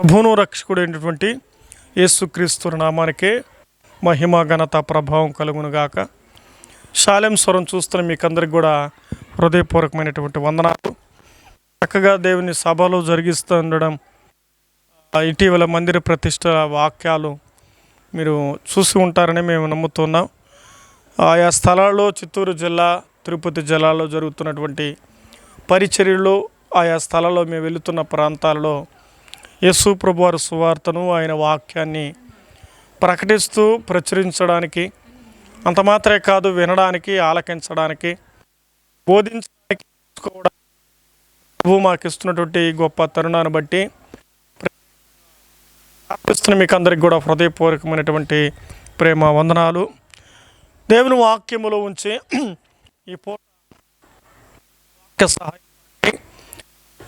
ప్రభువును రక్షకుడైనటువంటి యేసుక్రీస్తు నామానికే మహిమ ఘనత ప్రభావం కలుగునుగాక. శాలెం స్వరం చూస్తున్న మీకందరికి కూడా హృదయపూర్వకమైనటువంటి వందనాలు. చక్కగా దేవుని సభలో జరిగిస్తుండడం ఆ, ఇటీవల మందిర ప్రతిష్ట వాక్యాలు మీరు చూసి ఉంటారని మేము నమ్ముతున్నాం. ఆయా స్థలాల్లో చిత్తూరు జిల్లా తిరుపతి జిల్లాలో జరుగుతున్నటువంటి పరిచర్యలు ఆయా స్థలాల్లో మేము వెళుతున్న ప్రాంతాలలో యేసు ప్రభు వారి సువార్తను ఆయన వాక్యాన్ని ప్రకటిస్తూ ప్రచురించడానికి అంత మాత్రమే కాదు వినడానికి ఆలకించడానికి బోధించడానికి ప్రభు మాకు ఇస్తున్నటువంటి గొప్ప తరుణాన్ని బట్టి ప్రార్థిస్తున్న మీకు అందరికి కూడా హృదయపూర్వకమైనటువంటి ప్రేమ వందనాలు. దేవుని వాక్యములో ఉంచి ఈ పూట సహాయ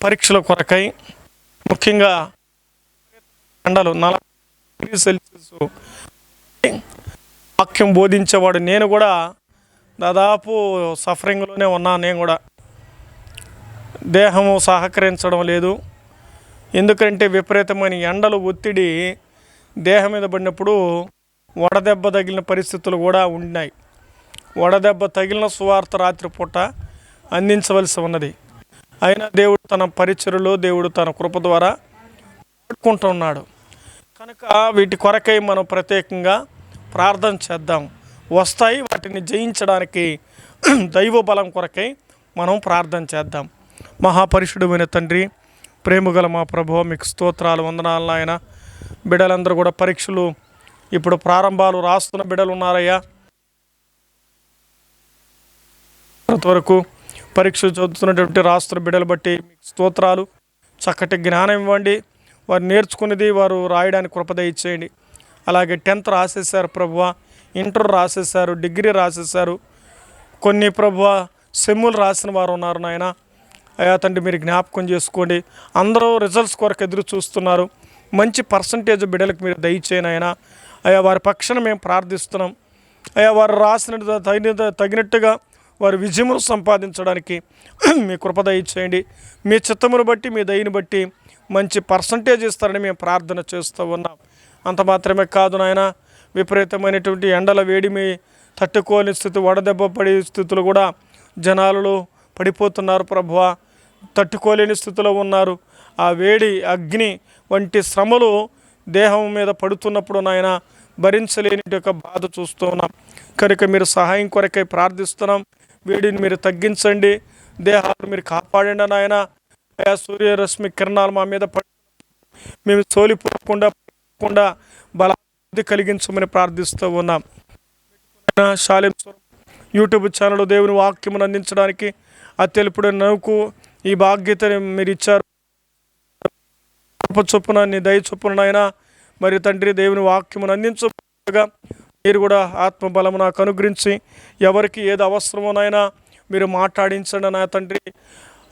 పరీక్షల కొరకై ముఖ్యంగా ఎండలు నలభై డిగ్రీ సెల్సియస్ వాక్యం బోధించేవాడు. నేను కూడా దాదాపు సఫరింగ్లోనే ఉన్నా నేను కూడా. దేహము సహకరించడం లేదు. ఎందుకంటే విపరీతమైన ఎండలు ఒత్తిడి దేహం మీద పడినప్పుడు వడదెబ్బ తగిలిన పరిస్థితులు కూడా ఉన్నాయి వడదెబ్బ తగిలిన సువార్త రాత్రి పూట అందించవలసి ఉన్నది. అయినా దేవుడు తన పరిచయలో దేవుడు తన కృప ద్వారా వాడుకుంటున్నాడు కనుక వీటి కొరకై మనం ప్రత్యేకంగా ప్రార్థన చేద్దాం. వస్తాయి వాటిని జయించడానికి దైవ బలం కొరకై మనం ప్రార్థన చేద్దాం. మహాపరిశుడమైన తండ్రి ప్రేమగల మా ప్రభు మీకు స్తోత్రాలు వందనాలు నాయన. బిడ్డలందరూ కూడా పరీక్షలు ఇప్పుడు ప్రారంభాలు రాస్తున్న బిడ్డలు ఉన్నారయ్యా. వరకు పరీక్షలు చదువుతున్నటువంటి రాస్తున్న బిడ్డలు బట్టి మీకు స్తోత్రాలు చక్కటి జ్ఞానం ఇవ్వండి. వారు నేర్చుకునేది వారు రాయడానికి కృపద ఇచ్చేయండి. అలాగే టెన్త్ రాసేసారు ప్రభువ ఇంటర్ రాసేసారు డిగ్రీ రాసేసారు కొన్ని ప్రభువ సెమ్ములు రాసిన వారు ఉన్నారు నాయన. అయా తండ్రి మీరు జ్ఞాపకం చేసుకోండి. అందరూ రిజల్ట్స్ కొరకు ఎదురు చూస్తున్నారు. మంచి పర్సంటేజ్ బిడ్డలకు మీరు దయచేయను ఆయన అయా వారి పక్షాన మేము ప్రార్థిస్తున్నాం. అయా వారు రాసిన తగిన తగినట్టుగా వారి విజయమును సంపాదించడానికి మీ కృప దయచేయండి మీ చిత్తమును బట్టి మీ దయని బట్టి మంచి పర్సంటేజ్ ఇస్తారని మేము ప్రార్థన చేస్తూ ఉన్నాం. అంత మాత్రమే కాదు నాయన విపరీతమైనటువంటి ఎండల వేడిమి తట్టుకోని స్థితి వడదెబ్బ పడే స్థితులు కూడా జనాలలో పడిపోతున్నారు ప్రభువ. తట్టుకోలేని స్థితిలో ఉన్నారు. ఆ వేడి అగ్ని వంటి శ్రమలు దేహం మీద పడుతున్నప్పుడు నాయన భరించలేని యొక్క బాధ చూస్తూ ఉన్నాం. కనుక మీరు సహాయం కొరకై ప్రార్థిస్తున్నాం. వేడిని మీరు తగ్గించండి. దేహాలు మీరు కాపాడండి నాయన. అయా సూర్యరశ్మి కిరణాలు మా మీద పడి మేము సోలిపోకుండా పడకుండా బలాభివృద్ధి కలిగించమని ప్రార్థిస్తూ ఉన్నాం. శాలిం యూట్యూబ్ ఛానల్ దేవుని వాక్యమును అందించడానికి అత్యల్పుడు నవ్వుకు ఈ బాధ్యతని మీరు ఇచ్చారు. చొప్పున నీ దయ చొప్పున మరి తండ్రి దేవుని వాక్యమును అందించగా మీరు కూడా ఆత్మబలము నాకు అనుగ్రహించి ఎవరికి ఏది అవసరమోనైనా మీరు మాట్లాడించండి నా తండ్రి.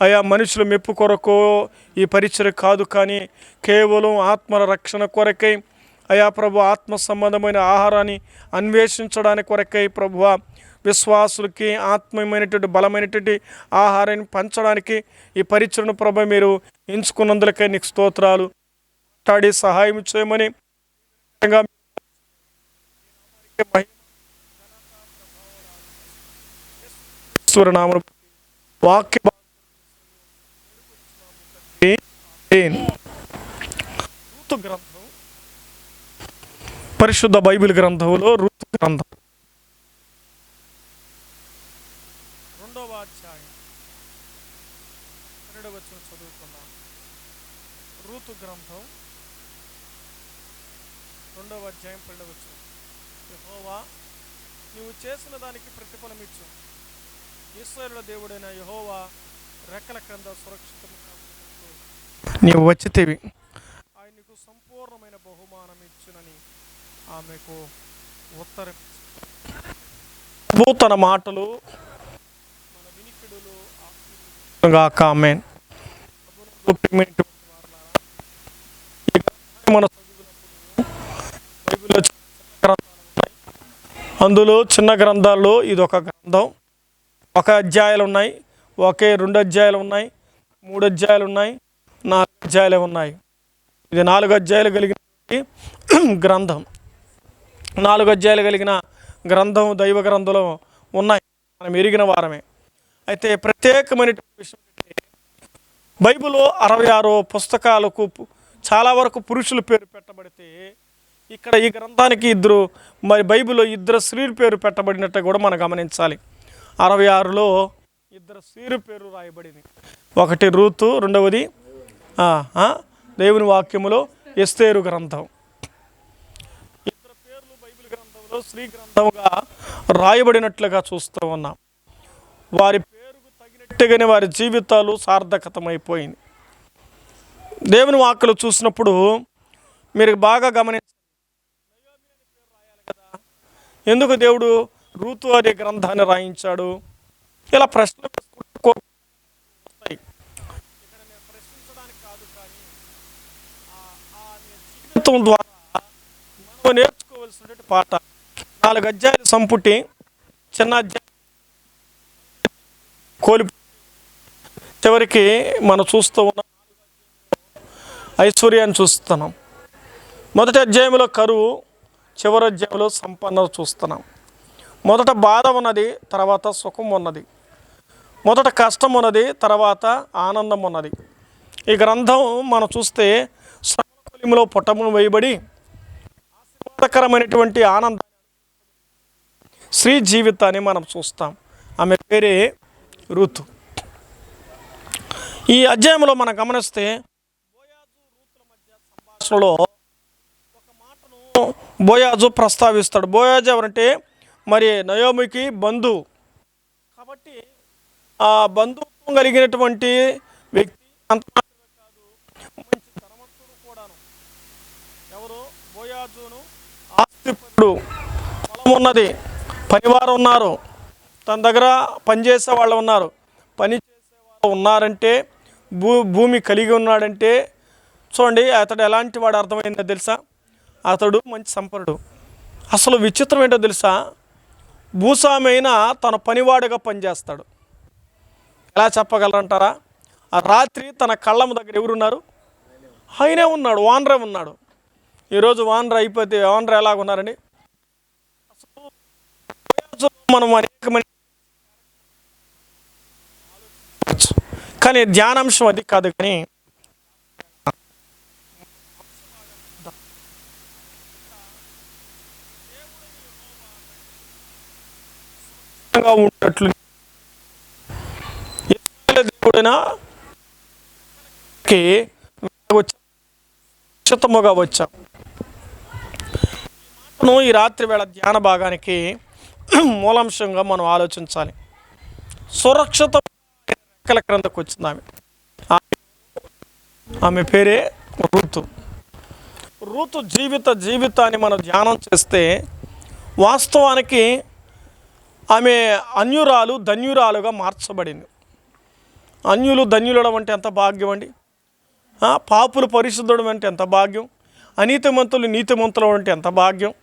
అయా మనుషుల మెప్పు కొరకు ఈ పరిచయం కాదు కానీ కేవలం ఆత్మల రక్షణ కొరకై అయా ప్రభు ఆత్మ సంబంధమైన ఆహారాన్ని అన్వేషించడానికి కొరకై ప్రభువ విశ్వాసులకి ఆత్మీయమైనటువంటి బలమైనటువంటి ఆహారాన్ని పంచడానికి ఈ పరిచయను ప్రభు మీరు ఎంచుకున్నందులకై నీకు స్తోత్రాలు. తాడి సహాయం చేయమని వాక్య ఋతు గ్రంథం. పరిశుద్ధ బైబిల్ గ్రంథంలో ఋతు గ్రంథం. రెండవ అధ్యాయం. పన్నెండవ చదువుకుందాం. ఋతు గ్రంథం. రెండవ అధ్యాయం పన్నెండవ యహోవా నీవు చేసిన దానికి ప్రతిఫలం ఇచ్చు ఈశ్వరుల దేవుడైన యహోవా రెక్కల క్రింద సురక్షితం నీవు వచ్చితివి. ఆయన నీకు సంపూర్ణమైన బహుమానం ఇచ్చునని ఆమెకు ఉత్తరం. తన మాటలు మన వినికిడులు గ్రంథాన్ని మనం. అందులో చిన్న గ్రంథాల్లో ఇది ఒక గ్రంథం. ఒక అధ్యాయాలు ఉన్నాయి. ఒకే రెండు అధ్యాయాలు ఉన్నాయి. మూడు అధ్యాయాలు ఉన్నాయి. నాలుగు అధ్యాయాలు ఉన్నాయి. ఇది నాలుగు అధ్యాయులు కలిగిన గ్రంథం. నాలుగు అధ్యాయులు కలిగిన గ్రంథం దైవ గ్రంథంలో ఉన్నాయి. మనం ఎరిగిన వారమే. అయితే ప్రత్యేకమైన విషయం బైబిల్లో అరవై ఆరు పుస్తకాలకు చాలా వరకు పురుషుల పేరు పెట్టబడితే ఇక్కడ ఈ గ్రంథానికి ఇద్దరు మరి బైబిల్లో ఇద్దరు స్త్రీల పేరు పెట్టబడినట్టు కూడా మనం గమనించాలి. అరవై ఆరులో ఇద్దరు స్త్రీల పేరు రాయబడింది. ఒకటి రూతు రెండవది దేవుని వాక్యములో ఎస్తేరు గ్రంథం. ఇతర పేర్లు బైబిల్ గ్రంథంలో శ్రీ గ్రంథముగా రాయబడినట్లుగా చూస్తూ ఉన్నాం. వారి పేరుకు తగినట్టుగానే వారి జీవితాలు సార్థకతమైపోయింది. దేవుని వాక్కులు చూసినప్పుడు మీరు బాగా గమనించాలి కదా ఎందుకు దేవుడు రూతు అనే గ్రంథాన్ని రాయించాడు? ఇలా ప్రశ్నలు వేసుకుంటూ కో- వస్తాయి ఇక్కడ నేను ప్రశ్నించడానికి కాదు కానీ ఆ- ఆ నీ జీవితం ద్వారా మనం పాట. నాలుగు అధ్యాయులు సంపుటి చిన్న అధ్యాయం కోలి చివరికి మనం చూస్తూ ఉన్న. ఐశ్వర్యాన్ని చూస్తున్నాం. మొదటి అధ్యాయంలో కరువు చివరి అధ్యాయంలో సంపన్న చూస్తున్నాం. మొదట బాధ ఉన్నది తర్వాత సుఖం ఉన్నది. మొదట కష్టం ఉన్నది తర్వాత ఆనందం ఉన్నది. ఈ గ్రంథం మనం చూస్తే శ్రమలో పొట్టమును వేయబడి ఆశీర్వాదకరమైనటువంటి ఆనందం స్త్రీ జీవితాన్ని మనం చూస్తాం. ఆమె పేరే ఋతు ఈ అధ్యాయంలో మనం గమనిస్తే సంభాషణలో ఒక మాటను బోయాజు ప్రస్తావిస్తాడు. బోయాజు ఎవరంటే మరి నయోమికి బంధువు. కాబట్టి ఆ బంధుత్వం కలిగినటువంటి వ్యక్తి అంత మాత్రమే కాదు మంచి ధనవంతుడు కూడాను ఎవరు బోయాజును ఇప్పుడు పొలం ఉన్నది పనివారు ఉన్నారు తన దగ్గర పనిచేసే వాళ్ళు ఉన్నారు. పని చేసే వాళ్ళు ఉన్నారంటే భూ భూమి కలిగి ఉన్నాడంటే చూడండి అతడు ఎలాంటి వాడు అర్థమైందో తెలుసా? అతడు మంచి సంపన్నుడు అసలు విచిత్రం ఏంటో తెలుసా? భూస్వామైన తన పనివాడుగా పనిచేస్తాడు. ఎలా చెప్పగలరంటారా? ఆ రాత్రి తన కళ్ళమ్మ దగ్గర ఎవరున్నారు? ఆయనే ఉన్నాడు ఓనరే ఉన్నాడు. ఈరోజు ఓనర్ అయిపోతే ఓనర్ ఎలాగ ఉన్నారండి? మనం అనేకమైన కానీ ధ్యానాంశం అది కాదు కానీ గా ఉన్నట్లు ఇస్రాయేలు దేవుడైనా వచ్చాం మనం ఈ రాత్రి వేళ ధ్యాన భాగానికి మూలాంశంగా మనం ఆలోచించాలి. సురక్షిత రెక్కల క్రిందకు వచ్చింది ఆమె. ఆమె- పేరే ఋతు ఋతు జీవిత జీవితాన్ని మనం ధ్యానం చేస్తే వాస్తవానికి ఆమె అన్యురాలు ధన్యురాలుగా మార్చబడింది. అన్యులు ధన్యులడం అంటే ఎంత భాగ్యం అండి? పాపులు పరిశుద్ధుడు అంటే ఎంత భాగ్యం? అనీతిమంతులు నీతిమంతులు అంటే ఎంత భాగ్యం?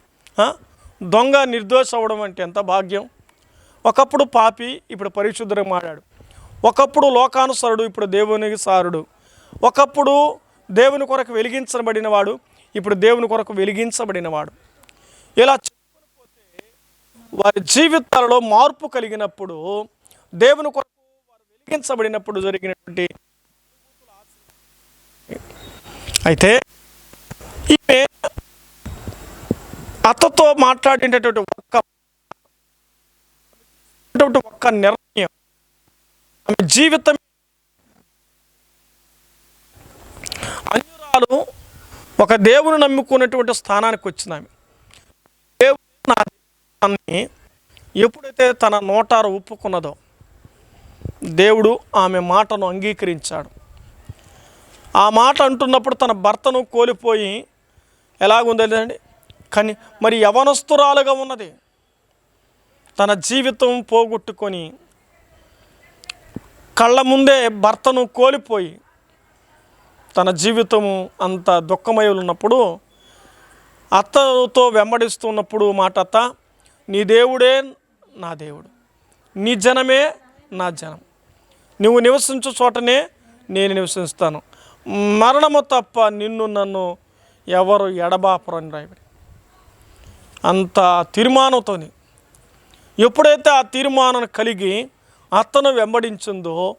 దొంగ నిర్దోష అవ్వడం అంటే ఎంత భాగ్యం? ఒకప్పుడు పాపి ఇప్పుడు పరిశుద్ధుడు మాడాడు ఒకప్పుడు లోకానుసరుడు ఇప్పుడు దేవునికి సారుడు. ఒకప్పుడు దేవుని కొరకు వెలిగించబడినవాడు ఇప్పుడు దేవుని కొరకు వెలిగించబడినవాడు. ఇలా వారి జీవితాలలో మార్పు కలిగినప్పుడు దేవుని కొరకు వారు వెలిగించబడినప్పుడు జరిగినటువంటి అయితే ఈమె అతతో మాట్లాడేటటువంటి ఒక్క ఒక్క నిర్ణయం ఆమె జీవితం అన్యురాలు ఒక దేవుని నమ్ముకున్నటువంటి స్థానానికి వచ్చింది ఆమె. దేవుడు ఎప్పుడైతే తన నోటారు ఒప్పుకున్నదో దేవుడు ఆమె మాటను అంగీకరించాడు. ఆ మాట అంటున్నప్పుడు తన భర్తను కోల్పోయి ఎలాగుందండి కానీ మరి యవనస్తురాలుగా ఉన్నది. తన జీవితం పోగొట్టుకొని కళ్ళ ముందే భర్తను కోల్పోయి తన జీవితము అంత దుఃఖమై ఉన్నప్పుడు అత్తతో వెంబడిస్తున్నప్పుడు మాట అత్త నీ దేవుడే నా దేవుడు. నీ జనమే నా జనం. నువ్వు నివసించు చోటనే నేను నివసిస్తాను. మరణము తప్ప నిన్ను నన్ను ఎవరు ఎడబాపురని రాయబడి అంత తీర్మానంతోని. ఎప్పుడైతే ఆ తీర్మానం కలిగి అతను వెంబడించిందో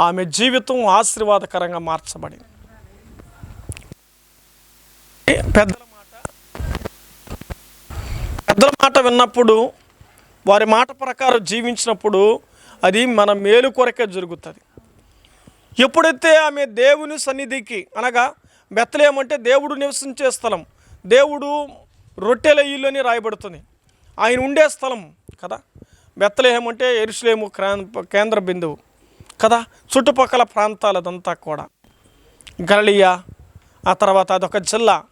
ఆమె జీవితం ఆశీర్వాదకరంగా మార్చబడింది. పెద్దల మాట. పెద్దల మాట విన్నప్పుడు వారి మాట ప్రకారం జీవించినప్పుడు అది మన మేలు కొరకే జరుగుతుంది. ఎప్పుడైతే ఆమె దేవుని సన్నిధికి అనగా బెత్తలేమంటే దేవుడు నివసించే స్థలం దేవుడు రొట్టెల ఇల్లు అని రాయబడుతుంది. ఆయన ఉండే స్థలం కదా? బెత్తలేహం అంటే ఎరుసలేము కేంద్ర బిందువు కదా? చుట్టుపక్కల ప్రాంతాలదంతా కూడా. గలియా ఆ తర్వాత అదొక జిల్లా.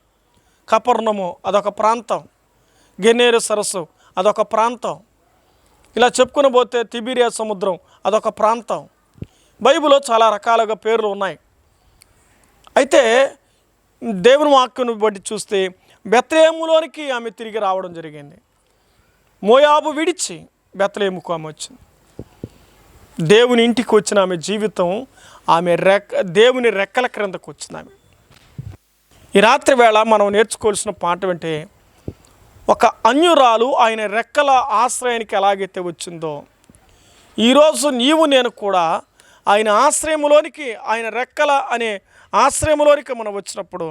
కపర్ణము అదొక ప్రాంతం. గెన్నేరు సరస్సు అదొక ప్రాంతం. ఇలా చెప్పుకుని పోతే తిబిరియా సముద్రం అదొక ప్రాంతం. బైబిల్లో చాలా రకాలుగా పేర్లు ఉన్నాయి. అయితే దేవుని వాక్యను బట్టి చూస్తే బెత్రేములోనికి ఆమె తిరిగి రావడం జరిగింది. మోయాబు విడిచి బెత్రేముకు ఆమె వచ్చింది. దేవుని ఇంటికి వచ్చిన ఆమె జీవితం ఆమె రెక్క దేవుని రెక్కల క్రిందకు వచ్చింది ఆమె. ఈ రాత్రి వేళ మనం నేర్చుకోవాల్సిన పాఠం అంటే ఒక అన్యురాలు ఆయన రెక్కల ఆశ్రయానికి ఎలాగైతే వచ్చిందో ఈరోజు నీవు నేను కూడా ఆయన ఆశ్రయములోనికి ఆయన రెక్కల అనే ఆశ్రయములోనికి మనం వచ్చినప్పుడు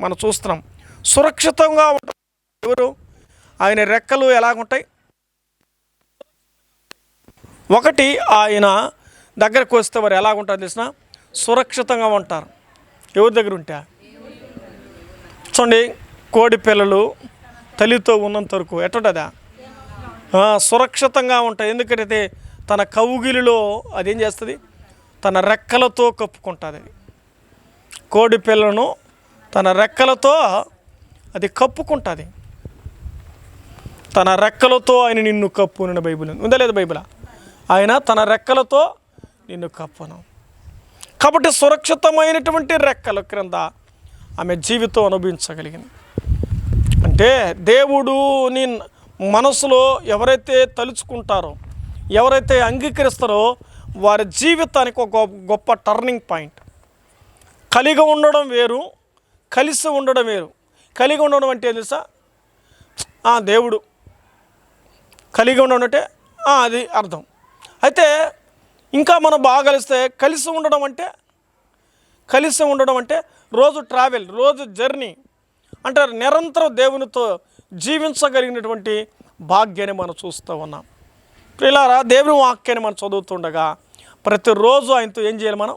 మనం చూస్తున్నాం సురక్షితంగా ఉంటారు ఎవరు? ఆయన రెక్కలు ఎలాగుంటాయి? ఒకటి ఆయన దగ్గరకు వస్తే వారు ఎలాగుంటారు తెలిసిన సురక్షితంగా ఉంటారు. ఎవరి దగ్గర ఉంటే? చూడండి కోడి పిల్లలు తల్లితో ఉన్నంత వరకు ఎట్టుంటుందా? సురక్షితంగా ఉంటాయి. ఎందుకంటే తన కౌగిలిలో అదేం చేస్తుంది? తన రెక్కలతో కప్పుకుంటుంది. కోడి పిల్లను తన రెక్కలతో అది కప్పుకుంటుంది. తన రెక్కలతో ఆయన నిన్ను కప్పునని బైబిల్ ఉంది. ఉందా బైబిల్? ఆయన తన రెక్కలతో నిన్ను కప్పును. కాబట్టి సురక్షితమైనటువంటి రెక్కల క్రింద ఆమె జీవితం అనుభవించగలిగింది. అంటే దేవుడు నీ మనసులో ఎవరైతే తలుచుకుంటారో ఎవరైతే అంగీకరిస్తారో వారి జీవితానికి ఒక గొప్ప- గొప్ప టర్నింగ్ పాయింట్ కలిగి ఉండడం వేరు కలిసి ఉండడం వేరు. కలిగి ఉండడం అంటే ఏం తెలుసా? ఆ, దేవుడు. కలిగి ఉండడం అంటే అది అర్థం. అయితే ఇంకా మనం బాగా కలిస్తే కలిసి ఉండడం అంటే కలిసి ఉండడం అంటే రోజు ట్రావెల్ రోజు జర్నీ అంటే నిరంతరం దేవునితో జీవించగలిగినటువంటి భాగ్యాన్ని మనం చూస్తూ ఉన్నాం. పిల్లారా దేవుని వాక్యాన్ని మనం చదువుతుండగా ప్రతిరోజు ఆయనతో ఏం చేయాలి మనం?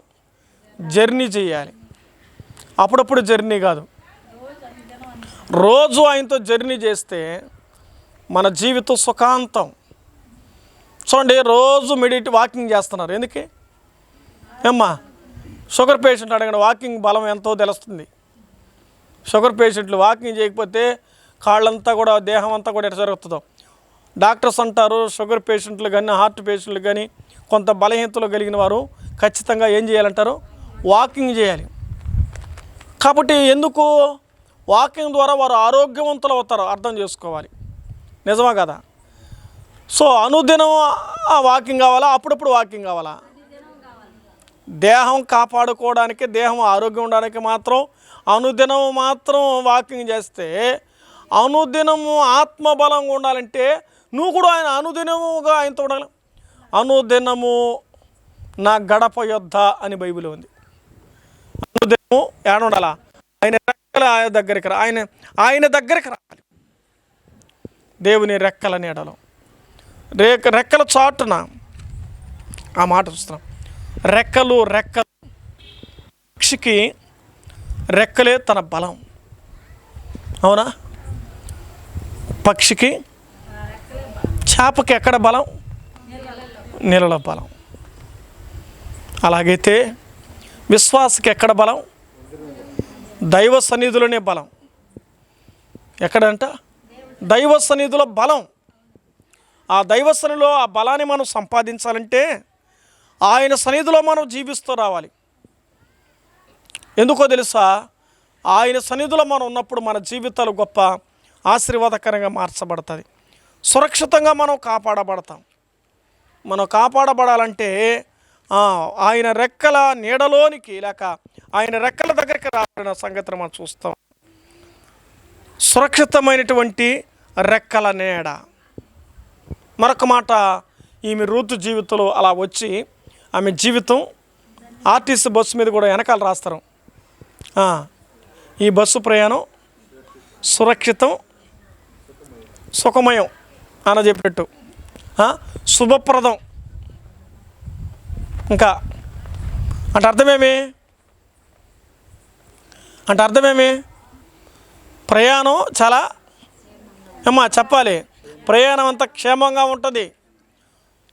జర్నీ చేయాలి. అప్పుడప్పుడు జర్నీ కాదు. రోజు ఆయనతో జర్నీ చేస్తే మన జీవితం సుఖాంతం. చూడండి రోజు మెడిట్ వాకింగ్ చేస్తున్నారు. ఎందుకు? ఏమ్మా? షుగర్ పేషెంట్ అడగండి వాకింగ్ బలం ఎంతో తెలుస్తుంది. షుగర్ పేషెంట్లు వాకింగ్ చేయకపోతే కాళ్ళంతా కూడా దేహం అంతా కూడా ఎట్లా జరుగుతుందో. డాక్టర్స్ అంటారు షుగర్ పేషెంట్లు కానీ హార్ట్ పేషెంట్లు కానీ కొంత బలహీనతలు కలిగిన వారు ఖచ్చితంగా ఏం చేయాలంటారు? వాకింగ్ చేయాలి. కాబట్టి ఎందుకు వాకింగ్ ద్వారా వారు ఆరోగ్యవంతులు అవుతారు అర్థం చేసుకోవాలి. నిజమా కదా? సో అనుదినం వాకింగ్ కావాలా? అప్పుడప్పుడు వాకింగ్ కావాలా? దేహం కాపాడుకోవడానికి దేహం ఆరోగ్యం ఉండడానికి మాత్రం అనుదినం మాత్రం వాకింగ్ చేస్తే అనుదినము ఆత్మబలంగా ఉండాలంటే నువ్వు కూడా ఆయన అనుదినముగా ఆయనతో ఉండాలి. అనుదినము నా గడప యొద్ద అని బైబిల్ ఉంది. అనుదినము ఏడ ఉండాలా ఆయన రెక్కల ఆయన దగ్గరికి రా. ఆయన ఆయన దగ్గరికి రావాలి దేవుని రెక్కల నీడలో. రేక రెక్కల చాటున ఆ మాట చూస్తున్నాం. రెక్కలు రెక్కలు. పక్షికి రెక్కలే తన బలం. అవునా? పక్షికి చేపకి ఎక్కడ బలం? నీళ్ళలో బలం. అలాగైతే విశ్వాసకి ఎక్కడ బలం? దైవ సన్నిధిలోనే బలం. ఎక్కడంట? దైవ సన్నిధిలో బలం. ఆ దైవ సన్నిధిలో ఆ బలాన్ని మనం సంపాదించాలంటే ఆయన సన్నిధిలో మనం జీవిస్తూ రావాలి. ఎందుకో తెలుసా? ఆయన సన్నిధిలో మనం ఉన్నప్పుడు మన జీవితాలు గొప్ప ఆశీర్వాదకరంగా మార్చబడుతుంది సురక్షితంగా మనం కాపాడబడతాం. మనం కాపాడబడాలంటే ఆయన రెక్కల నీడలోనికి లేక ఆయన రెక్కల దగ్గరికి రాబడిన సంగతిని మనం చూస్తాం. సురక్షితమైనటువంటి రెక్కల నీడ. మరొక మాట ఈమె రూతు జీవితంలో అలా వచ్చి ఆమె జీవితం ఆర్టీసీ బస్సు మీద కూడా వెనకాల రాస్తారు. ఈ బస్సు ప్రయాణం సురక్షితం సుఖమయం అని చెప్పినట్టు. శుభప్రదం. ఇంకా అంటే అర్థమేమి? అంటే అర్థమేమి? ప్రయాణం చాలా అమ్మా చెప్పాలి. ప్రయాణం అంతా క్షేమంగా ఉంటుంది.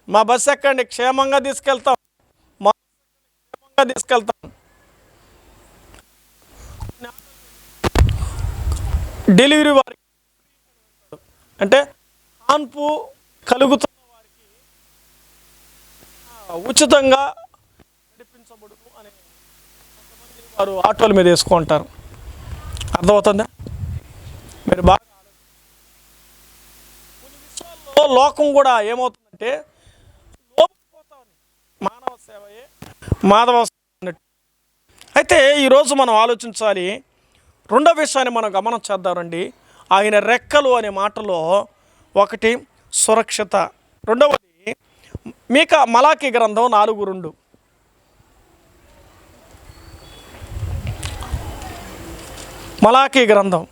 మా బస్సు ఎక్కండి క్షేమంగా తీసుకెళ్తాం. మా క్షేమంగా తీసుకెళ్తాం. డెలివరీ వారికి అంటే కాన్పు కలుగుతుంది. ఉచితంగా నడిపించబడును అనే వారు ఆటోల మీద వేసుకుంటారు అర్థమవుతుందా? మీరు బాగా కొన్ని లోకం కూడా ఏమవుతుందంటే మానవ సేవయే మాధవ సేవ అయితే ఈరోజు మనం ఆలోచించాలి రెండో విషయాన్ని మనం గమనం చేద్దామండి. ఆయన రెక్కలు అనే మాటలో ఒకటి సురక్షిత. రెండవది మీక మలాకి గ్రంథం నాలుగు రెండు. మలాకి గ్రంథం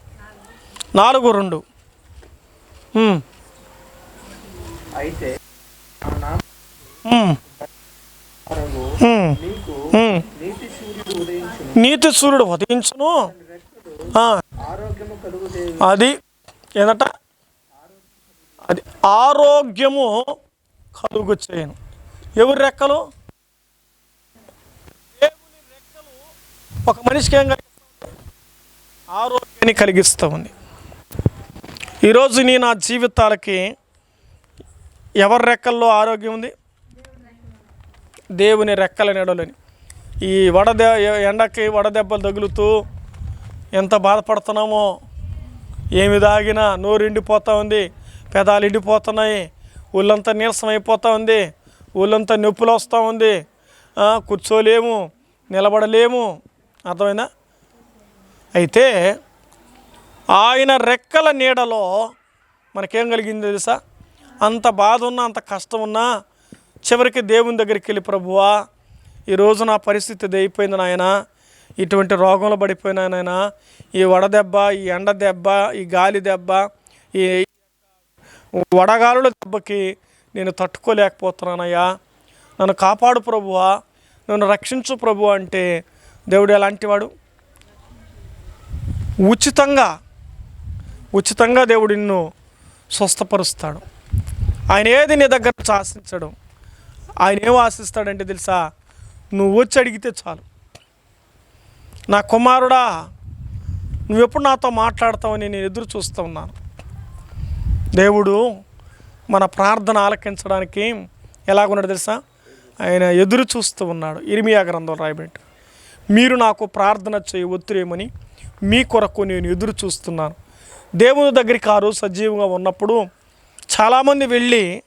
నాలుగు రెండు. అయితే. నీతి సూర్యుడు ఉదయించును. అది ఏదట? అది ఆరోగ్యము కలుగు చేయను. ఎవరి రెక్కలు? దేవుని రెక్కలు ఒక మనిషికి ఏం కలిగిస్తుంది ఆరోగ్యాన్ని కలిగిస్తూ ఉంది ఈరోజు నీ నా జీవితాలకి ఎవరి రెక్కల్లో ఆరోగ్యం ఉంది? దేవుని రెక్కల నెడలని. ఈ వడదే ఎండకి వడదెబ్బలు తగులుతూ ఎంత బాధపడుతున్నామో? ఏమి తాగినా నోరు ఎండిపోతూ ఉంది పెదాలు ఎండిపోతున్నాయి ఒళ్ళంతా నీరసం అయిపోతూ ఉంది. ఒళ్ళంతా నొప్పులు వస్తూ ఉంది కూర్చోలేము నిలబడలేము. అర్థమైనా అయితే ఆయన రెక్కల నీడలో మనకేం కలిగింది తెలుసా? అంత బాధ ఉన్నా అంత కష్టం ఉన్నా చివరికి దేవుని దగ్గరికి వెళ్ళి ప్రభువా ఈరోజు నా పరిస్థితి దయిపోయింది అయిపోయింది నాయన. ఇటువంటి రోగంలో పడిపోయినా నాయన. ఈ వడదెబ్బ ఈ ఎండ దెబ్బ ఈ గాలి దెబ్బ ఈ వడగాలుల దెబ్బకి నేను తట్టుకోలేకపోతున్నానయ్యా. నన్ను కాపాడు ప్రభువా. నన్ను రక్షించు ప్రభు అంటే దేవుడు ఎలాంటివాడు? ఉచితంగా ఉచితంగా దేవుడు నిన్ను స్వస్థపరుస్తాడు. ఆయన ఏది నీ దగ్గర నుంచి ఆయన ఏం ఆశిస్తాడంటే తెలుసా? నువ్వు వచ్చి అడిగితే చాలు. నా కుమారుడా నువ్వెప్పుడు నాతో మాట్లాడతావని నేను ఎదురు చూస్తూ ఉన్నాను. దేవుడు మన ప్రార్థన ఆలకించడానికి ఎలాగున్నాడు తెలుసా? ఆయన ఎదురు చూస్తూ ఉన్నాడు. ఇరిమియా గ్రంథం రాయబెట్టి మీరు నాకు ప్రార్థన చేయి ఒత్తిరేమని మీ కొరకు నేను ఎదురు చూస్తున్నాను. దేవుని దగ్గరికి ఆ రోజు సజీవంగా ఉన్నప్పుడు చాలామంది వెళ్ళి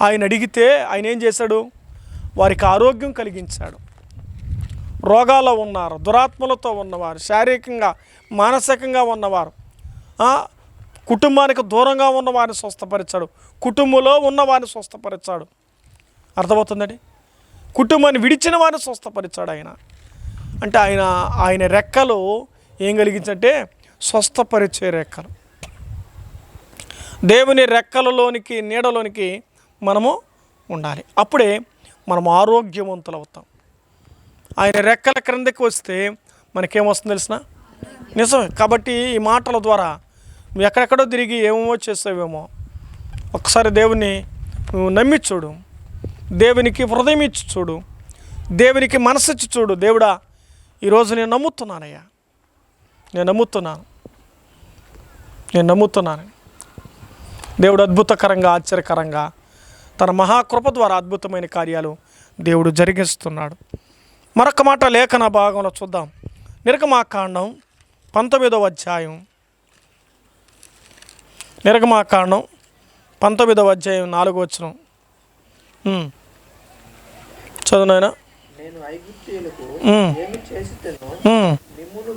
ఆయన అడిగితే ఆయన ఏం చేశాడు? వారికి ఆరోగ్యం కలిగించాడు. రోగాల్లో ఉన్నారు దురాత్మలతో ఉన్నవారు శారీరకంగా మానసికంగా ఉన్నవారు. కుటుంబానికి దూరంగా ఉన్న వారిని స్వస్థపరిచాడు. కుటుంబంలో ఉన్న వారిని స్వస్థపరిచాడు. అర్థమవుతుందండి? కుటుంబాన్ని విడిచిన వారిని స్వస్థపరిచాడు ఆయన. అంటే ఆయన ఆయన రెక్కలు ఏం కలిగించంటే స్వస్థపరిచే రెక్కలు. దేవుని రెక్కలలోనికి నీడలోనికి మనము ఉండాలి. అప్పుడే మనం ఆరోగ్యవంతులు అవుతాం. ఆయన రెక్కల క్రిందకి వస్తే మనకేమొస్తుంది తెలిసిన? నిజమే. కాబట్టి ఈ మాటల ద్వారా నువ్వు ఎక్కడెక్కడో తిరిగి ఏమేమో చేస్తావేమో. ఒకసారి దేవుని నువ్వు నమ్మి చూడు. దేవునికి హృదయం ఇచ్చి చూడు. దేవునికి మనసిచ్చి చూడు. దేవుడా ఈరోజు నేను నమ్ముతున్నానయ్యా. నేను నమ్ముతున్నాను. నేను నమ్ముతున్నాను. దేవుడు అద్భుతకరంగా ఆశ్చర్యకరంగా తన మహాకృప ద్వారా అద్భుతమైన కార్యాలు దేవుడు జరిగిస్తున్నాడు. మరొక మాట లేఖన భాగంలో చూద్దాం. నిర్గమాకాండం పంతొమ్మిదవ అధ్యాయం. నిర్గమాకాండం పంతొమ్మిదవ అధ్యాయం నాలుగో వచనం. ఉమ్. చదువు నాయన. నేను ఐగుప్తీయులకు ఉమ్, ఏమి చేసితేనో ఉమ్, మిమ్మును.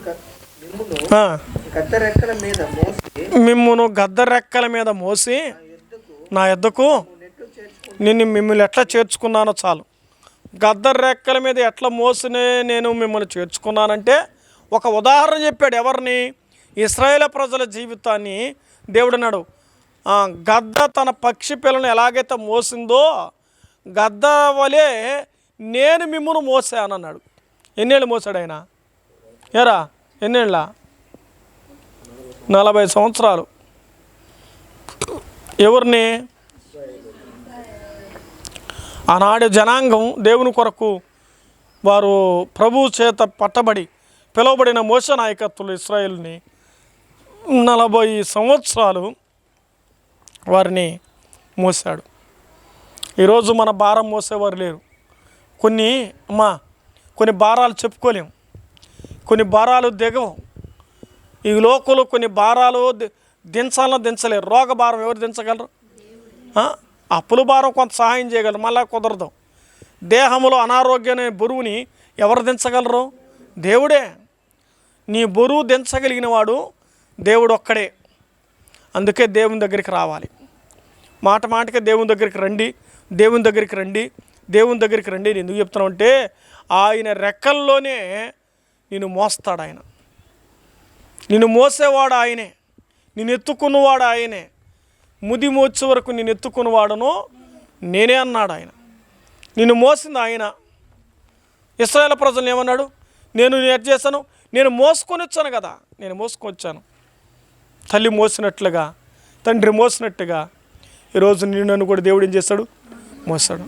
గద్దరెక్కల మీద మోసి మిమ్మును గద్ద రెక్కల మీద మోసి నా ఎద్దుకు నిన్ను మిమ్మల్ని ఎట్లా చేర్చుకున్నానో చాలు. గద్దర్ రెక్కల మీద ఎట్లా మోసినే నేను మిమ్మల్ని చేర్చుకున్నానంటే ఒక ఉదాహరణ చెప్పాడు ఎవరిని? ఇస్రాయేల్ ప్రజల జీవితాన్ని దేవుడు అన్నాడు గద్ద తన పక్షి పిల్లను ఎలాగైతే మోసిందో గద్ద వలె నేను మిమ్మల్ని మోసాను అన్నాడు ఎన్నేళ్ళు మోసాడు ఆయన? ఏరా ఎన్నేళ్ళ? నలభై సంవత్సరాలు. ఎవరిని? ఆనాడు జనాంగం దేవుని కొరకు వారు ప్రభు చేత పట్టబడి పిలువబడిన మోస నాయకత్తులు ఇస్రాయేల్ని నలభై సంవత్సరాలు వారిని మోసాడు ఈరోజు మన భారం మోసేవారు లేరు. కొన్ని అమ్మా కొన్ని భారాలు చెప్పుకోలేం. కొన్ని భారాలు దిగవు ఈ లోకంలో కొన్ని భారాలు దించాలన్నా దించలేరు. రోగ భారం ఎవరు దించగలరు? అప్పుల భారం కొంత సహాయం చేయగలరు మళ్ళా కుదరదు. దేహంలో అనారోగ్యమైన బరువుని ఎవరు దించగలరు? దేవుడే. నీ బరువు దించగలిగిన వాడు దేవుడు ఒక్కడే. అందుకే దేవుని దగ్గరికి రావాలి. మాట మాటకే దేవుని దగ్గరికి రండి దేవుని దగ్గరికి రండి దేవుని దగ్గరికి రండి. నేను ఎందుకు చెప్తున్నావు అంటే ఆయన రెక్కల్లోనే నేను మోస్తాడు ఆయన. నిన్ను మోసేవాడు ఆయనే. నిన్ను ఎత్తుకున్నవాడు ఆయనే. ముది మోచే వరకు నేను ఎత్తుకున్నవాడను నేనే అన్నాడు ఆయన. నిన్ను మోసింది ఆయన. ఇస్రాయేల్ ప్రజలను ఏమన్నాడు? నేను ఎట్ చేశాను? నేను మోసుకొని వచ్చాను కదా. నేను మోసుకొని వచ్చాను. తల్లి మోసినట్లుగా తండ్రి మోసినట్టుగా ఈరోజు నేను నన్ను కూడా దేవుడు ఏం చేస్తాడు? మోసాడు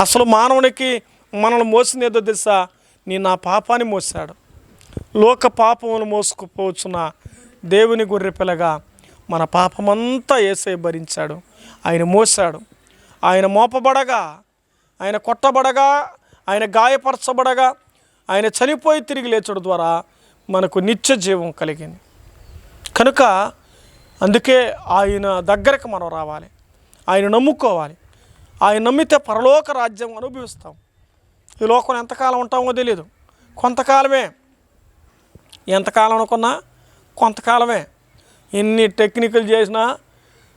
అసలు మానవునికి మనల్ని మోసింది ఏదో తెలుసా? నేను నా పాపాన్ని మోసాడు లోక పాపమును మోసుకుపోవచ్చున్న దేవుని గొర్రె పిల్లగా మన పాపమంతా ఏసై భరించాడు. ఆయన మోసాడు ఆయన మోపబడగా ఆయన కొట్టబడగా ఆయన గాయపరచబడగా ఆయన చనిపోయి తిరిగి లేచడం ద్వారా మనకు నిత్య జీవం కలిగింది. కనుక అందుకే ఆయన దగ్గరకు మనం రావాలి. ఆయన నమ్ముకోవాలి. ఆయన నమ్మితే పరలోక రాజ్యం అనుభవిస్తాం. ఈ లోకం ఎంతకాలం ఉంటామో తెలియదు కొంతకాలమే. ఎంతకాలం అనుకున్నా కొంతకాలమే. ఎన్ని టెక్నికల్ చేసినా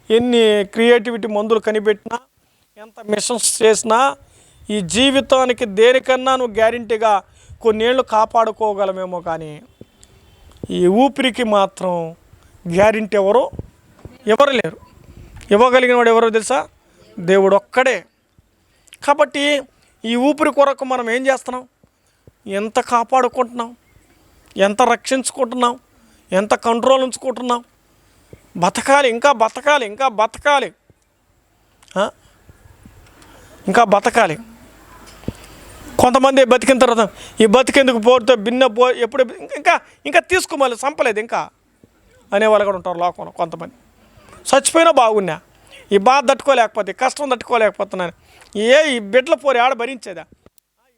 ఎన్ని క్రియేటివిటీ మందులు కనిపెట్టినా ఎంత మిషన్స్ చేసినా ఈ జీవితానికి దేనికన్నా నువ్వు గ్యారంటీగా కొన్నేళ్ళు కాపాడుకోగలమేమో కానీ ఈ ఊపిరికి మాత్రం గ్యారంటీ ఎవరు ఎవరు లేరు. ఇవ్వగలిగిన వాడు ఎవరో తెలుసా? దేవుడు ఒక్కడే. కాబట్టి ఈ ఊపిరి కొరకు మనం ఏం చేస్తున్నాం? ఎంత కాపాడుకుంటున్నాం? ఎంత రక్షించుకుంటున్నాం? ఎంత కంట్రోల్ ఉంచుకుంటున్నాం? బతకాలి ఇంకా బతకాలి ఇంకా బతకాలి. ఇంకా బతకాలి. కొంతమంది బతికిన తర్వాత ఈ బతికేందుకు పోతే భిన్న పో ఎప్పుడు ఇంకా ఇంకా తీసుకోమాలి సంపలేదు ఇంకా. అనేవాళ్ళు కూడా ఉంటారు లోకంలో కొంతమంది. చచ్చిపోయినా బాగున్నా. ఈ బాధ తట్టుకోలేకపోతే కష్టం తట్టుకోలేకపోతున్నాను. ఏ ఈ బిడ్డల పోరి ఆడ భరించేదా?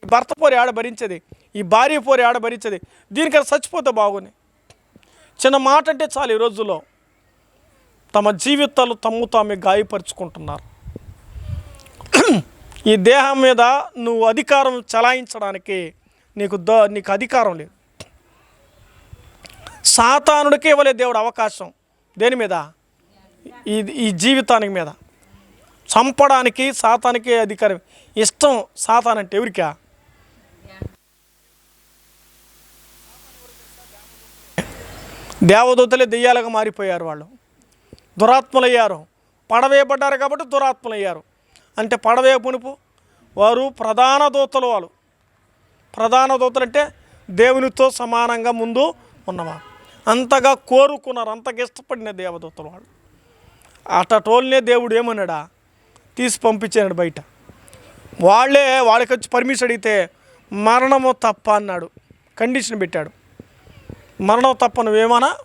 ఈ భర్త పోరి ఆడ భరించేది? ఈ భార్య పోరి ఆడ భరించేది? దీనికన్నా చచ్చిపోతే బాగుంది. చిన్న మాట అంటే చాలు ఈ రోజుల్లో. తమ జీవితాలు తమ్ము తామే గాయపరుచుకుంటున్నారు. ఈ దేహం మీద నువ్వు అధికారం చలాయించడానికి నీకు ద నీకు అధికారం లేదు. సాతానుడికే ఇవ్వలేదు దేవుడు అవకాశం. దేని మీద? ఈ ఈ జీవితానికి మీద. చంపడానికి సాతానికి అధికారం. ఇష్టం సాతాన్ అంటే ఎవరికా? దేవదూతలే దెయ్యాలుగా మారిపోయారు వాళ్ళు. దురాత్మలయ్యారు. పడవేయబడ్డారు కాబట్టి దురాత్మలయ్యారు. అంటే పడవే పునుపు. వారు ప్రధాన దూతలు వాళ్ళు. ప్రధాన దూతలు అంటే దేవునితో సమానంగా ముందు ఉన్నవారు. అంతగా కోరుకున్నారు అంతగా ఇష్టపడిన దేవదూతలు వాళ్ళు. అటటోళ్ళనే దేవుడు ఏమన్నాడా? తీసి పంపించాడు బయట. వాళ్ళే వాళ్ళకి వచ్చి పర్మిషన్ అడిగితే మరణము తప్ప అన్నాడు. కండిషన్ పెట్టాడు. మరణం తప్ప నువ్వేమన్నా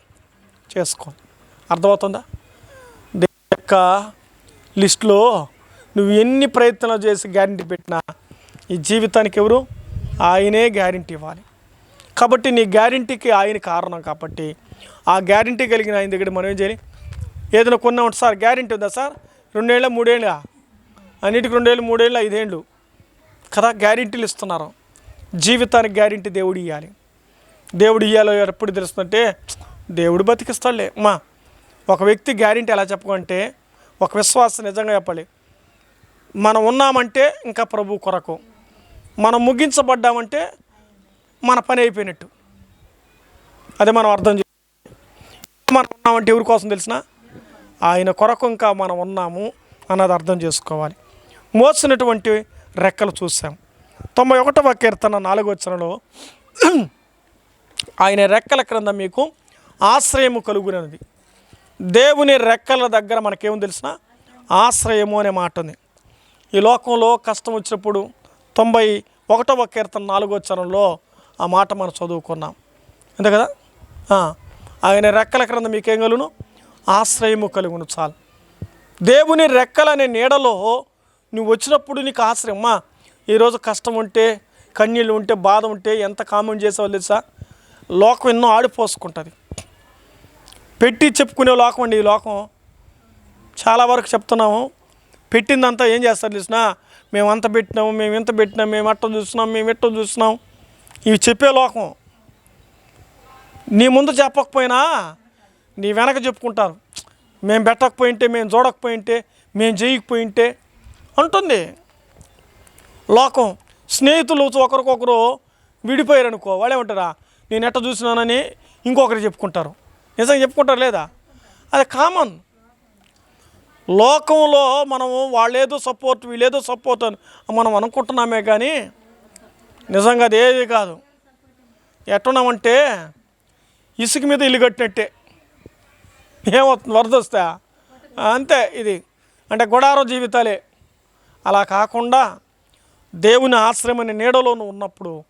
చేసుకో. అర్థమవుతుందా? యొక్క లిస్టులో నువ్వు ఎన్ని ప్రయత్నాలు చేసి గ్యారంటీ పెట్టినా ఈ జీవితానికి ఎవరు? ఆయనే గ్యారంటీ ఇవ్వాలి. కాబట్టి నీ గ్యారంటీకి ఆయన కారణం కాబట్టి ఆ గ్యారంటీ కలిగిన ఆయన దగ్గర మనం ఏం చేయాలి? ఏదైనా కొన్నా ఉంటుంది సార్ గ్యారంటీ ఉందా సార్? రెండేళ్ళ మూడేళ్ళ? అన్నిటికి రెండేళ్ళు మూడేళ్ళు ఐదేళ్ళు కదా గ్యారెంటీలు ఇస్తున్నారు. జీవితానికి గ్యారెంటీ దేవుడు ఇవ్వాలి దేవుడు ఇవ్వాలో ఎప్పుడు తెలుస్తుందంటే దేవుడు బతికిస్తాడులే. మా ఒక వ్యక్తి గ్యారెంటీ ఎలా చెప్పుకుంటే ఒక విశ్వాసం నిజంగా చెప్పాలి. మనం ఉన్నామంటే ఇంకా ప్రభు కొరకు. మనం ముగించబడ్డామంటే మన పని అయిపోయినట్టు. అదే మనం అర్థం చే మనం ఉన్నామంటే ఎవరి కోసం తెలిసిన ఆయన కొరకు ఇంకా మనం ఉన్నాము అన్నది అర్థం చేసుకోవాలి. మోసినటువంటి రెక్కలు చూసాం తొంభై ఒకటవ కీర్తన నాలుగో వచనంలో ఆయన రెక్కల క్రింద మీకు ఆశ్రయము కలుగునది దేవుని రెక్కల దగ్గర మనకేం తెలిసిన ఆశ్రయము అనే మాట ఉంది. ఈ లోకంలో కష్టం వచ్చినప్పుడు తొంభై ఒకటవ కీర్తన నాలుగో చరణంలో ఆ మాట మనం చదువుకున్నాం. అంతే కదా? ఆయన రెక్కల క్రింద మీకేం కలుగును? ఆశ్రయము కలుగును చాలు. దేవుని రెక్కలనే నీడలో నువ్వు వచ్చినప్పుడు నీకు ఆశ్రయం. అమ్మా ఈరోజు కష్టం ఉంటే కన్నీళ్ళు ఉంటే బాధ ఉంటే ఎంత కామెంట్ చేసేవాళ్ళు తెలుసా? లోకం ఎన్నో ఆడిపోసుకుంటుంది. పెట్టి చెప్పుకునే లోకం అండి ఈ లోకం. చాలా వరకు చెప్తున్నాము. పెట్టిందంతా ఏం చేస్తారు తెలిసిన? మేము అంత పెట్టినాము మేము ఇంత పెట్టినాం మేము అట్ట చూస్తున్నాం మేము ఎట్ట చూస్తున్నాం. ఇవి చెప్పే లోకం. నీ ముందు చెప్పకపోయినా నీ వెనక చెప్పుకుంటారు. మేము పెట్టకపోయింటే మేము చూడకపోయింటే మేము చేయకపోయింటే అంటుంది. లోకం. స్నేహితులు ఒకరికొకరు విడిపోయారు అనుకో వాళ్ళేమంటారా? నేను ఎట్ట చూసినానని ఇంకొకరు చెప్పుకుంటారు. నిజంగా చెప్పుకుంటారు లేదా? అది కామన్. లోకంలో మనము వాళ్ళేదో సపోర్ట్ వీళ్ళేదో సపోర్ట్ అని మనం అనుకుంటున్నామే కానీ నిజంగా అదేది కాదు. ఎట్టున్నామంటే ఇసుక మీద ఇల్లు కట్టినట్టే. ఏమవుతుంది వరద వస్తా అంతే ఇది. అంటే గుడారో జీవితాలే. అలా కాకుండా దేవుని ఆశ్రమని నీడలోను ఉన్నప్పుడు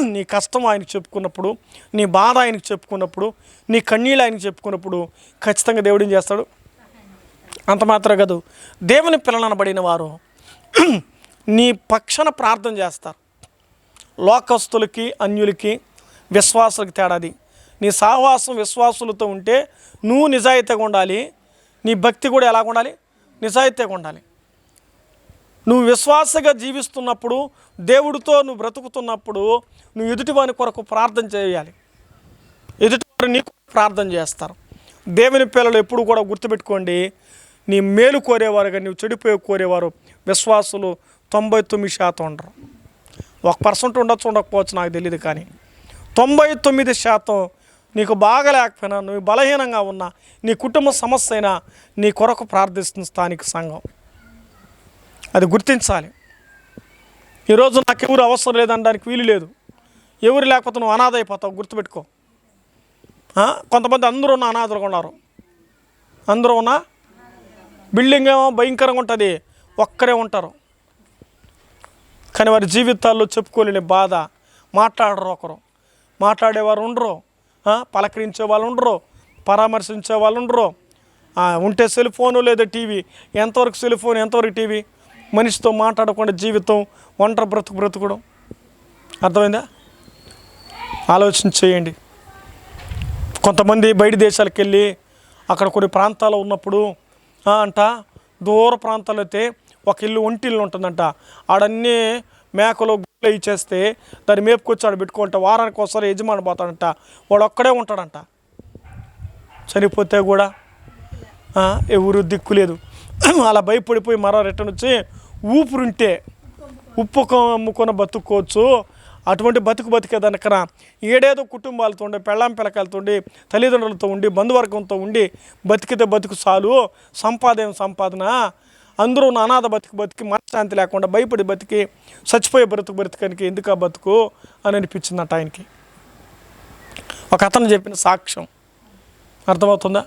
నీ కష్టం ఆయనకు చెప్పుకున్నప్పుడు నీ బాధ ఆయనకు చెప్పుకున్నప్పుడు నీ కన్నీళ్ళు ఆయనకు చెప్పుకున్నప్పుడు ఖచ్చితంగా దేవుడు ఏం చేస్తాడు? అంత మాత్రం కాదు. దేవుని పిల్లలనబడిన వారు నీ పక్షన ప్రార్థన చేస్తారు. లోకస్తులకి అన్యులకి విశ్వాసులకి తేడాది నీ సహవాసం విశ్వాసులతో ఉంటే నువ్వు నిజాయితీగా ఉండాలి. నీ భక్తి కూడా ఎలా ఉండాలి? నిజాయితీగా ఉండాలి. నువ్వు విశ్వాసగా జీవిస్తున్నప్పుడు దేవుడితో నువ్వు బ్రతుకుతున్నప్పుడు నువ్వు ఎదుటివాని కొరకు ప్రార్థన చేయాలి. ఎదుటివారు నీకు ప్రార్థన చేస్తారు. దేవుని పిల్లలు ఎప్పుడు కూడా గుర్తుపెట్టుకోండి నీ మేలు కోరేవారుగా నువ్వు చెడిపోయే కోరేవారు విశ్వాసులు తొంభై తొమ్మిది శాతం ఉండరు. ఒక పర్సెంట్ ఉండొచ్చు ఉండకపోవచ్చు నాకు తెలియదు కానీ తొంభై తొమ్మిది శాతం నీకు బాగా లేకపోయినా నువ్వు బలహీనంగా ఉన్నా నీ కుటుంబ సమస్య అయినా నీ కొరకు ప్రార్థిస్తుంది స్థానిక సంఘం. అది గుర్తించాలి. ఈరోజు నాకు ఎవరు అవసరం లేదనడానికి వీలు లేదు. ఎవరు లేకపోతే నువ్వు అనాథ అయిపోతావు గుర్తుపెట్టుకో. కొంతమంది అందరూ ఉన్న అనాథలుగా ఉన్నారు. అందరూ ఉన్న బిల్డింగ్ ఏమో భయంకరంగా ఉంటుంది. ఒక్కరే ఉంటారు. కానీ వారి జీవితాల్లో చెప్పుకోలేని బాధ. మాట్లాడరు ఒకరు. మాట్లాడేవారు ఉండరు. పలకరించే వాళ్ళు ఉండరు. పరామర్శించే వాళ్ళు ఉండరు. ఉంటే సెల్ ఫోను లేదా టీవీ. ఎంతవరకు సెల్ ఫోన్ ఎంతవరకు టీవీ? మనిషితో మాట్లాడకుండా జీవితం ఒంటరి బ్రతుకు బ్రతుకుడం. అర్థమైందా? ఆలోచన చేయండి. కొంతమంది బయట దేశాలకు వెళ్ళి అక్కడ కొన్ని ప్రాంతాలు ఉన్నప్పుడు అంట దూర ప్రాంతాలు అయితే ఒక ఇల్లు ఒంటిల్లు ఉంటుందంట. ఆడన్నీ మేకలు గుడ్లు ఇచ్చేస్తే దాన్ని మేపుకొచ్చి ఆడ పెట్టుకుంటా వారానికి ఒకసారి యజమాని పోతాడంట. వాడు ఒక్కడే ఉంటాడంట. చనిపోతే కూడా ఎవరు దిక్కు లేదు. అలా భయపడిపోయి మరో రిటర్న్ వచ్చి ఊపిరుంటే ఉప్పు అమ్ముకున్న అమ్ముకొని బతుక్కోవచ్చు. అటువంటి బతుకు బతికేదానికన్నా ఏడేదో కుటుంబాలతో ఉండి పెళ్ళాం పిల్లకాయలతో ఉండి తల్లిదండ్రులతో ఉండి బంధువర్గంతో ఉండి బతికితే బతుకు చాలు. సంపాదన సంపాదన. అందరూ నా అనాథ బతికి బతికి మనశ్శాంతి లేకుండా భయపడి బతికి చచ్చిపోయే బ్రతుకు బ్రతికానికి ఎందుకు ఆ బతుకు అని అనిపించిందట ఆయనకి. ఒక అతను చెప్పిన సాక్ష్యం. అర్థమవుతుందా?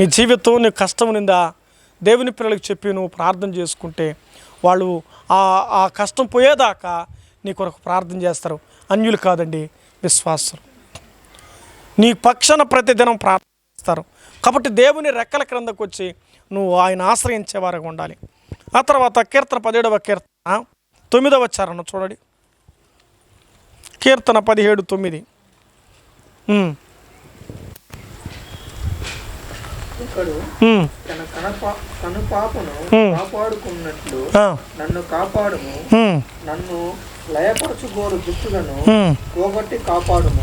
నీ జీవితం నీ కష్టం నిందా దేవుని పిల్లలకు చెప్పి నువ్వు ప్రార్థన చేసుకుంటే వాళ్ళు ఆ ఆ కష్టం పోయేదాకా నీ కొరకు ప్రార్థన చేస్తారు. అన్యులు కాదండి విశ్వాసులు. నీ పక్షాన ప్రతిదినం ప్రార్థిస్తారు కాబట్టి దేవుని రెక్కల క్రిందకు వచ్చి నువ్వు ఆయన ఆశ్రయించేవారుగా ఉండాలి. ఆ తర్వాత కీర్తన పదిహేడవ కీర్తన తొమ్మిదవ చరణం చూడండి. కీర్తన పదిహేడు తొమ్మిది. తన. కాపాడుకున్నట్లు నన్ను కాపాడుము. నన్ను లయపరచుగోరు దుష్టులను ఉమ్. పోగొట్టి కాపాడుము.